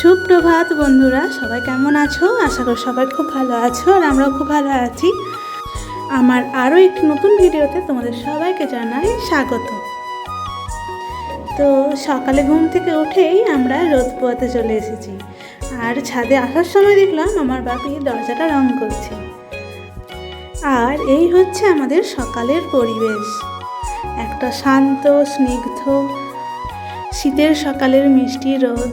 সুপ্রভাত বন্ধুরা, সবাই কেমন আছো? আশা করি সবাই খুব ভালো আছো আর আমরাও খুব ভালো আছি। আমার আরও একটি নতুন ভিডিওতে তোমাদের সবাইকে জানাই স্বাগত। তো সকালে ঘুম থেকে উঠেই আমরা রোদ পোয়াতে চলে এসেছি। আর ছাদে আসার সময় দেখলাম আমার বাপি দরজাটা রং করছে। আর এই হচ্ছে আমাদের সকালের পরিবেশ। একটা শান্ত, স্নিগ্ধ, শীতের সকালের মিষ্টি রোদ।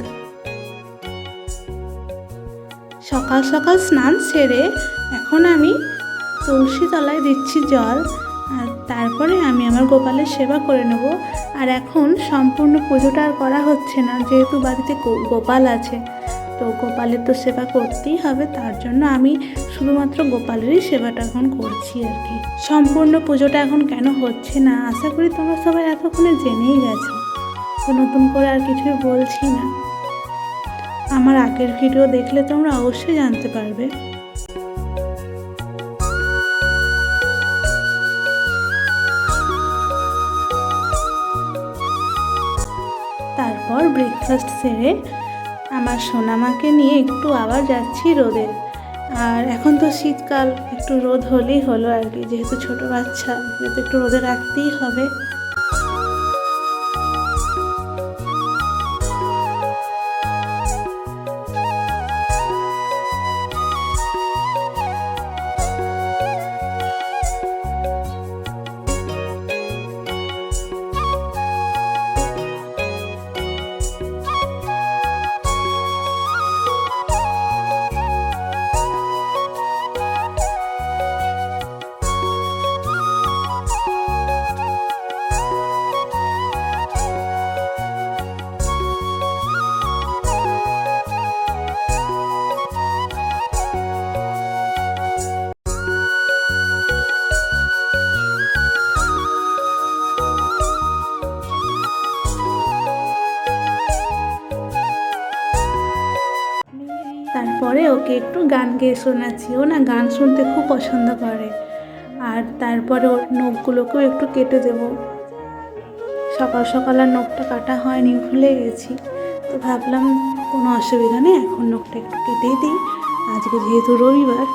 সকাল সকাল স্নান সেরে এখন আমি তুলসী তলায় দিচ্ছি জল, আর তারপরে আমি আমার গোপালের সেবা করে নেব। আর এখন সম্পূর্ণ পুজোটা আর করা হচ্ছে না, যেহেতু বাড়িতে গোপাল আছে। তো গোপালের তো সেবা করতেই হবে, তার জন্য আমি শুধুমাত্র গোপালেরই সেবাটা এখন করছি আর কি। সম্পূর্ণ পুজোটা এখন কেন হচ্ছে না, আশা করি তোমরা সবাই এতক্ষণে জেনেই গেছো। তো নতুন করে আর কিছুই বলছি না। আমার আগের ভিডিও দেখলে তোমরা অবশ্যই জানতে পারবে। তারপর ব্রেকফাস্ট সেরে আমার সোনামাকে নিয়ে একটু আবার যাচ্ছি রোদে। আর এখন তো শীতকাল, একটু রোদ হলেই হলো আর কি, যেহেতু ছোটো বাচ্চা যেহেতু একটু রোদে রাখতেই হবে। ওকে একটু গান গেয়ে শোনাচ্ছি। ও না গান শুনতে খুব পছন্দ করে। আর তারপরে ওর নখগুলোকেও একটু কেটে দেব। সকাল সকাল আর নখটা কাটা হয়নি, ভুলে গেছি। তো ভাবলাম কোনো অসুবিধা নেই, এখন নখটা একটু কেটেই দিই। আজকে যেহেতু রবিবার।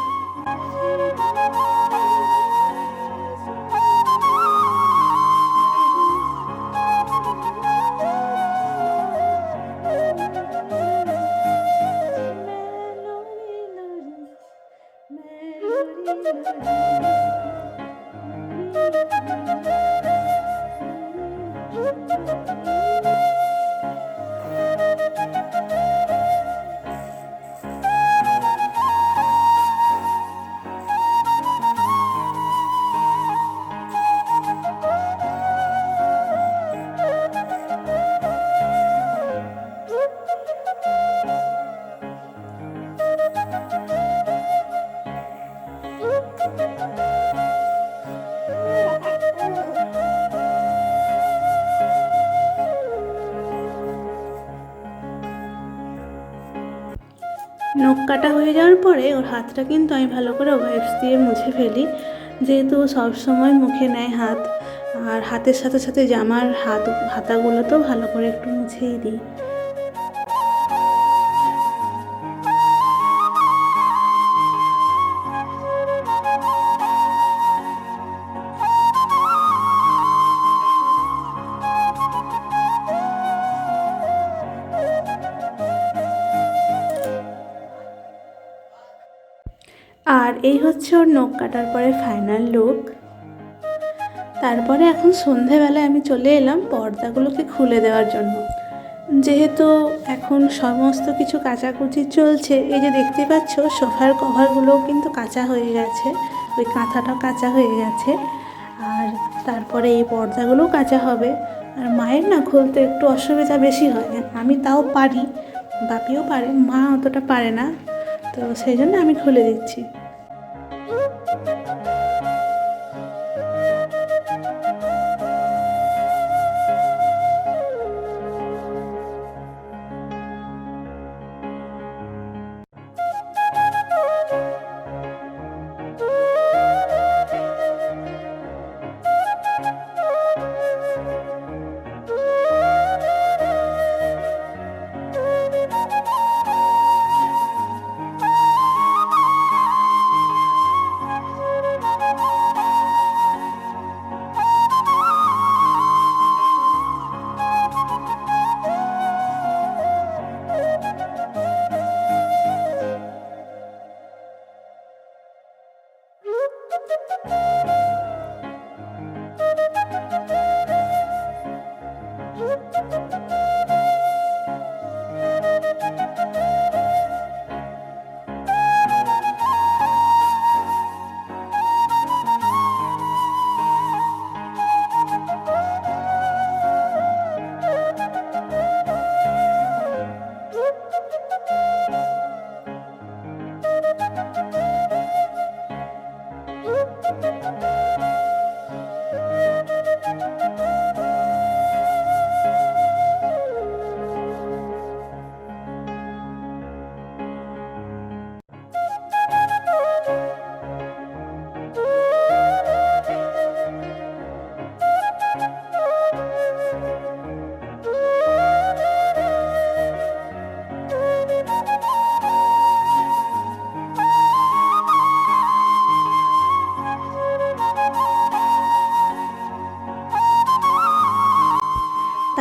নখ কাটা হয়ে যাওয়ার পরে ওর হাতটা কিন্তু আমি ভালো করে ওয়াইপস দিয়ে মুছে ফেলি। যেহেতু সব সময় মুখে নেয় হাত, আর হাতের সাথে সাথে জামার হাত, হাতাগুলো তো ভালো করে একটু মুছেই দিই। এই হচ্ছে ওর নখ কাটার পরে ফাইনাল লুক তারপরে এখন সন্ধেবেলায় আমি চলে এলাম পর্দাগুলোকে খুলে দেওয়ার জন্য। যেহেতু এখন সমস্ত কিছু কাচাকুচি চলছে, এই যে দেখতে পাচ্ছ, সোফার কভারগুলোও কিন্তু কাঁচা হয়ে গেছে, ওই কাঁথাটা কাঁচা হয়ে গেছে। আর তারপরে এই পর্দাগুলোও কাঁচা হবে। আর মায়ের না খুলতে একটু অসুবিধা বেশি হয়। আমি তাও পারি, বাপিও পারে, মা অতটা পারে না। তো সেই জন্য আমি খুলে দিচ্ছি।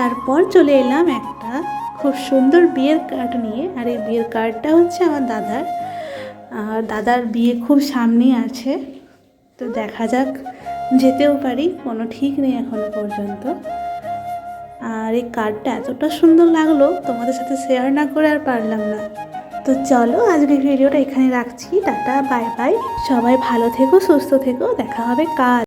তারপর চলে এলাম একটা খুব সুন্দর বিয়ের কার্ড নিয়ে। আর এই বিয়ের কার্ডটা হচ্ছে আমার দাদার। আর দাদার বিয়ে খুব সামনেই আছে। তো দেখা যাক, যেতেও পারি। কোনো ঠিক নেই এখনও পর্যন্ত। আর এই কার্ডটা এতটা সুন্দর লাগল, তোমাদের সাথে শেয়ার না করে আর পারলাম না। তো চলো, আজকের ভিডিওটা এখানে রাখছি। টাটা বাই বাই সবাই ভালো থেকো, সুস্থ থেকো। দেখা হবে কাল।